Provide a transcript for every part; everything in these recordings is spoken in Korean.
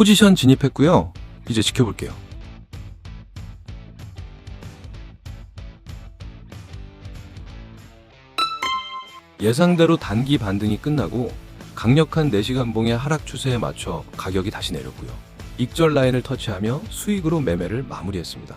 포지션 진입했고요. 이제 지켜볼게요. 예상대로 단기 반등이 끝나고 강력한 4시간 봉의 하락 추세에 맞춰 가격이 다시 내렸고요. 익절 라인을 터치하며 수익으로 매매를 마무리했습니다.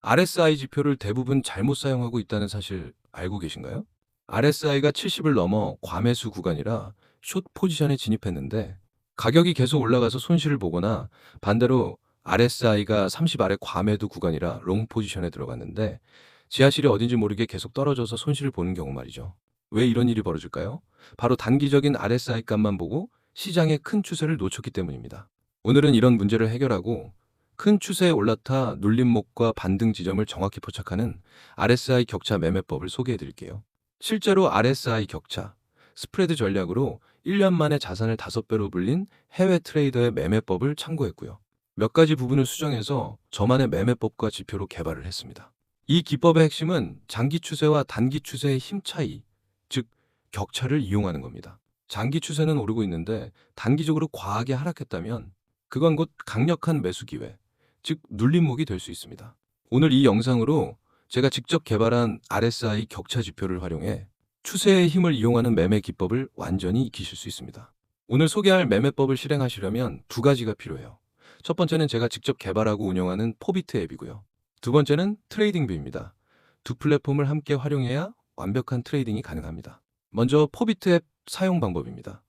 RSI 지표를 대부분 잘못 사용하고 있다는 사실 알고 계신가요? RSI가 70을 넘어 과매수 구간이라 숏 포지션에 진입했는데 가격이 계속 올라가서 손실을 보거나 반대로 RSI가 30 아래 과매도 구간이라 롱 포지션에 들어갔는데 지하실이 어딘지 모르게 계속 떨어져서 손실을 보는 경우 말이죠. 왜 이런 일이 벌어질까요? 바로 단기적인 RSI 값만 보고 시장의 큰 추세를 놓쳤기 때문입니다. 오늘은 이런 문제를 해결하고 큰 추세에 올라타 눌림목과 반등 지점을 정확히 포착하는 RSI 격차 매매법을 소개해 드릴게요. 실제로 RSI 격차, 스프레드 전략으로 1년 만에 자산을 5배로 불린 해외 트레이더의 매매법을 참고했고요. 몇 가지 부분을 수정해서 저만의 매매법과 지표로 개발을 했습니다. 이 기법의 핵심은 장기 추세와 단기 추세의 힘 차이, 즉 격차를 이용하는 겁니다. 장기 추세는 오르고 있는데 단기적으로 과하게 하락했다면 그건 곧 강력한 매수 기회, 즉 눌림목이 될 수 있습니다. 오늘 이 영상으로 제가 직접 개발한 RSI 격차 지표를 활용해 추세의 힘을 이용하는 매매 기법을 완전히 익히실 수 있습니다. 오늘 소개할 매매법을 실행하시려면 두 가지가 필요해요. 첫 번째는 제가 직접 개발하고 운영하는 포비트 앱이고요. 두 번째는 트레이딩뷰입니다. 두 플랫폼을 함께 활용해야 완벽한 트레이딩이 가능합니다. 먼저 포비트 앱 사용 방법입니다.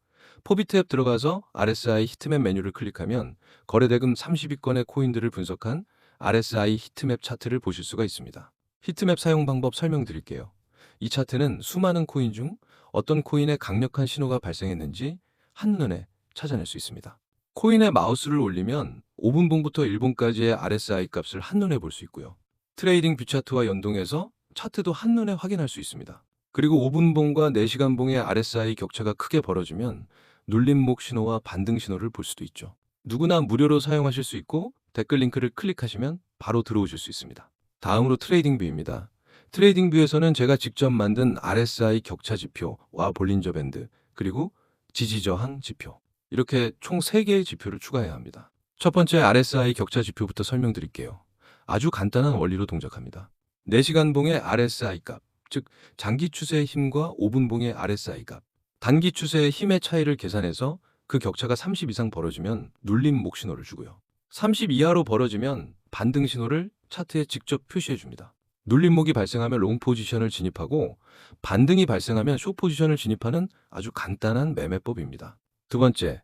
포비트 앱 들어가서 RSI 히트맵 메뉴를 클릭하면 거래대금 32건의 코인들을 분석한 RSI 히트맵 차트를 보실 수가 있습니다. 히트맵 사용 방법 설명드릴게요. 이 차트는 수많은 코인 중 어떤 코인에 강력한 신호가 발생했는지 한눈에 찾아낼 수 있습니다. 코인에 마우스를 올리면 5분봉부터 1분까지의 RSI 값을 한눈에 볼 수 있고요. 트레이딩 뷰 차트와 연동해서 차트도 한눈에 확인할 수 있습니다. 그리고 5분봉과 4시간봉의 RSI 격차가 크게 벌어지면 눌림목 신호와 반등 신호를 볼 수도 있죠. 누구나 무료로 사용하실 수 있고 댓글 링크를 클릭하시면 바로 들어오실 수 있습니다. 다음으로 트레이딩 뷰입니다. 트레이딩 뷰에서는 제가 직접 만든 RSI 격차 지표와 볼린저 밴드 그리고 지지 저항 지표 이렇게 총 3개의 지표를 추가해야 합니다. 첫 번째 RSI 격차 지표부터 설명드릴게요. 아주 간단한 원리로 동작합니다. 4시간 봉의 RSI 값, 즉 장기 추세의 힘과 5분 봉의 RSI 값, 단기 추세의 힘의 차이를 계산해서 그 격차가 30 이상 벌어지면 눌림 목 신호를 주고요. 30 이하로 벌어지면 반등 신호를 차트에 직접 표시해 줍니다. 눌림목이 발생하면 롱 포지션을 진입하고 반등이 발생하면 숏 포지션을 진입하는 아주 간단한 매매법입니다. 두 번째,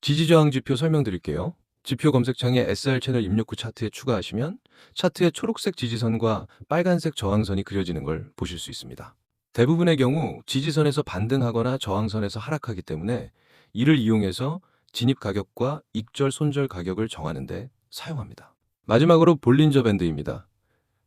지지 저항 지표 설명드릴게요. 지표 검색창에 SR 채널 입력 후 차트에 추가하시면 차트에 초록색 지지선과 빨간색 저항선이 그려지는 걸 보실 수 있습니다. 대부분의 경우 지지선에서 반등하거나 저항선에서 하락하기 때문에 이를 이용해서 진입 가격과 익절 손절 가격을 정하는 데 사용합니다. 마지막으로 볼린저 밴드입니다.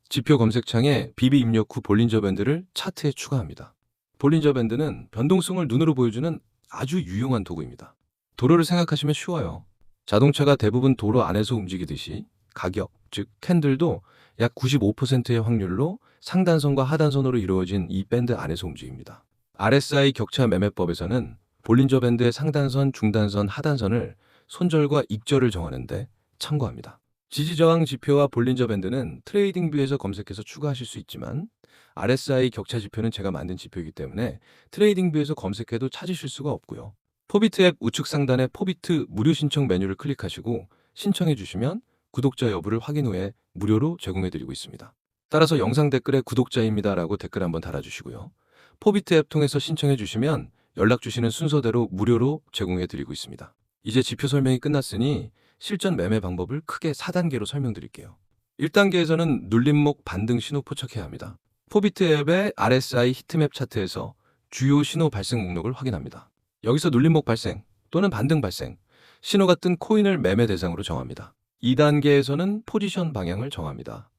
지표 검색창에 BB 입력 후 볼린저 밴드를 차트에 추가합니다. 볼린저 밴드는 변동성을 눈으로 보여주는 아주 유용한 도구입니다. 도로를 생각하시면 쉬워요. 자동차가 대부분 도로 안에서 움직이듯이 가격, 즉 캔들도 약 95%의 확률로 상단선과 하단선으로 이루어진 이 밴드 안에서 움직입니다. RSI 격차 매매법에서는 볼린저 밴드의 상단선, 중단선, 하단선을 손절과 익절을 정하는데 참고합니다. 지지저항 지표와 볼린저 밴드는 트레이딩 뷰에서 검색해서 추가하실 수 있지만 RSI 격차 지표는 제가 만든 지표이기 때문에 트레이딩 뷰에서 검색해도 찾으실 수가 없고요. 포비트 앱 우측 상단에 포비트 무료 신청 메뉴를 클릭하시고 신청해 주시면 구독자 여부를 확인 후에 무료로 제공해 드리고 있습니다. 따라서 영상 댓글에 구독자입니다 라고 댓글 한번 달아주시고요. 포비트 앱 통해서 신청해 주시면 연락 주시는 순서대로 무료로 제공해 드리고 있습니다. 이제 지표 설명이 끝났으니 실전 매매 방법을 크게 4단계로 설명드릴게요. 1단계에서는 눌림목 반등 신호 포착해야 합니다. 포비트 앱의 RSI 히트맵 차트에서 주요 신호 발생 목록을 확인합니다. 여기서 눌림목 발생 또는 반등 발생, 신호가 뜬 코인을 매매 대상으로 정합니다. 2단계에서는 포지션 방향을 정합니다.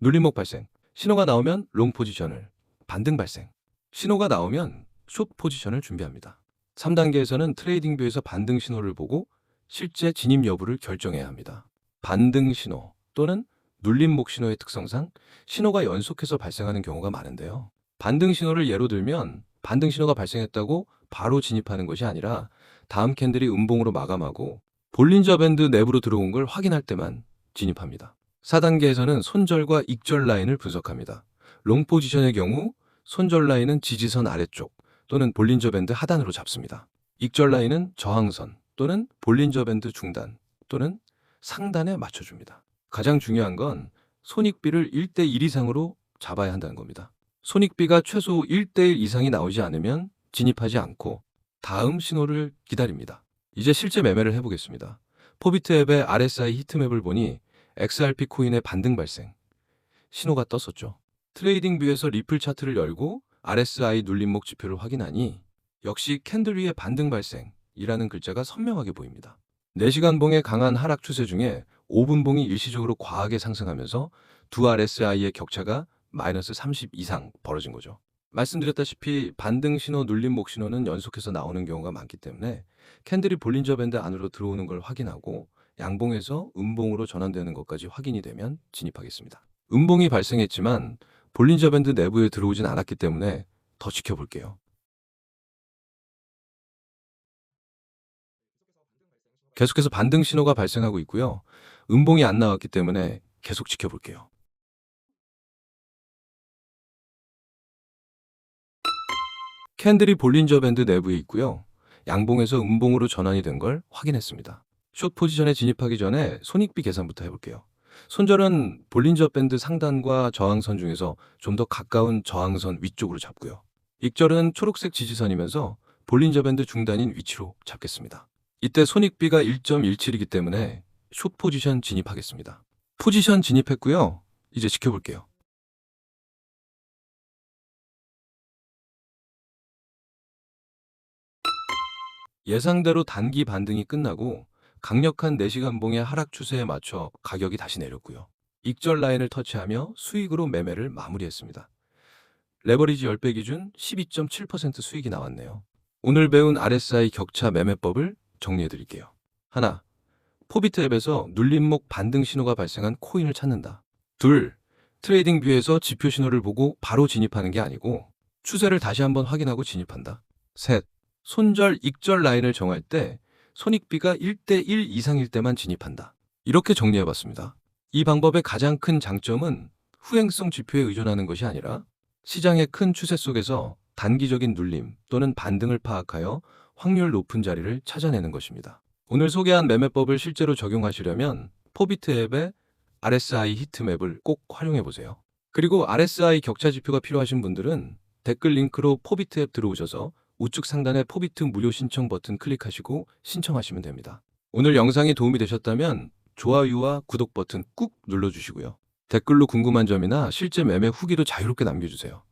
눌림목 발생, 신호가 나오면 롱 포지션을, 반등 발생, 신호가 나오면 숏 포지션을 준비합니다. 3단계에서는 트레이딩 뷰에서 반등 신호를 보고 실제 진입 여부를 결정해야 합니다. 반등 신호 또는 눌림목 신호의 특성상 신호가 연속해서 발생하는 경우가 많은데요. 반등 신호를 예로 들면 반등 신호가 발생했다고 바로 진입하는 것이 아니라 다음 캔들이 음봉으로 마감하고 볼린저 밴드 내부로 들어온 걸 확인할 때만 진입합니다. 4단계에서는 손절과 익절 라인을 분석합니다. 롱 포지션의 경우 손절 라인은 지지선 아래쪽 또는 볼린저 밴드 하단으로 잡습니다. 익절 라인은 저항선 또는 볼린저 밴드 중단 또는 상단에 맞춰줍니다. 가장 중요한 건 손익비를 1대1 이상으로 잡아야 한다는 겁니다. 손익비가 최소 1대1 이상이 나오지 않으면 진입하지 않고 다음 신호를 기다립니다. 이제 실제 매매를 해보겠습니다. 포비트 앱의 RSI 히트맵을 보니 XRP 코인의 반등 발생 신호가 떴었죠. 트레이딩 뷰에서 리플 차트를 열고 RSI 눌림목 지표를 확인하니 역시 캔들 위에 반등 발생 이라는 글자가 선명하게 보입니다. 4시간 봉의 강한 하락 추세 중에 5분 봉이 일시적으로 과하게 상승하면서 두 RSI의 격차가 마이너스 30 이상 벌어진 거죠. 말씀드렸다시피 반등 신호, 눌림목 신호는 연속해서 나오는 경우가 많기 때문에 캔들이 볼린저 밴드 안으로 들어오는 걸 확인하고 양봉에서 음봉으로 전환되는 것까지 확인이 되면 진입하겠습니다. 음봉이 발생했지만 볼린저 밴드 내부에 들어오진 않았기 때문에 더 지켜볼게요. 계속해서 반등 신호가 발생하고 있고요. 음봉이 안 나왔기 때문에 계속 지켜볼게요. 캔들이 볼린저 밴드 내부에 있고요. 양봉에서 음봉으로 전환이 된 걸 확인했습니다. 숏 포지션에 진입하기 전에 손익비 계산부터 해볼게요. 손절은 볼린저 밴드 상단과 저항선 중에서 좀 더 가까운 저항선 위쪽으로 잡고요. 익절은 초록색 지지선이면서 볼린저 밴드 중단인 위치로 잡겠습니다. 이때 손익비가 1.17이기 때문에 숏 포지션 진입하겠습니다. 포지션 진입했고요. 이제 지켜볼게요. 예상대로 단기 반등이 끝나고 강력한 4시간 봉의 하락 추세에 맞춰 가격이 다시 내렸고요. 익절 라인을 터치하며 수익으로 매매를 마무리했습니다. 레버리지 10배 기준 12.7% 수익이 나왔네요. 오늘 배운 RSI 격차 매매법을 정리해 드릴게요. 하나, 포비트 앱에서 눌림목 반등 신호가 발생한 코인을 찾는다. 둘, 트레이딩 뷰에서 지표 신호를 보고 바로 진입하는 게 아니고 추세를 다시 한번 확인하고 진입한다. 셋, 손절, 익절 라인을 정할 때 손익비가 1대1 이상일 때만 진입한다. 이렇게 정리해 봤습니다. 이 방법의 가장 큰 장점은 후행성 지표에 의존하는 것이 아니라 시장의 큰 추세 속에서 단기적인 눌림 또는 반등을 파악하여 확률 높은 자리를 찾아내는 것입니다. 오늘 소개한 매매법을 실제로 적용하시려면 포비트 앱의 RSI 히트맵을 꼭 활용해 보세요. 그리고 RSI 격차 지표가 필요하신 분들은 댓글 링크로 포비트 앱 들어오셔서 우측 상단에 포비트 무료 신청 버튼 클릭하시고 신청하시면 됩니다. 오늘 영상이 도움이 되셨다면 좋아요와 구독 버튼 꾹 눌러주시고요. 댓글로 궁금한 점이나 실제 매매 후기도 자유롭게 남겨주세요.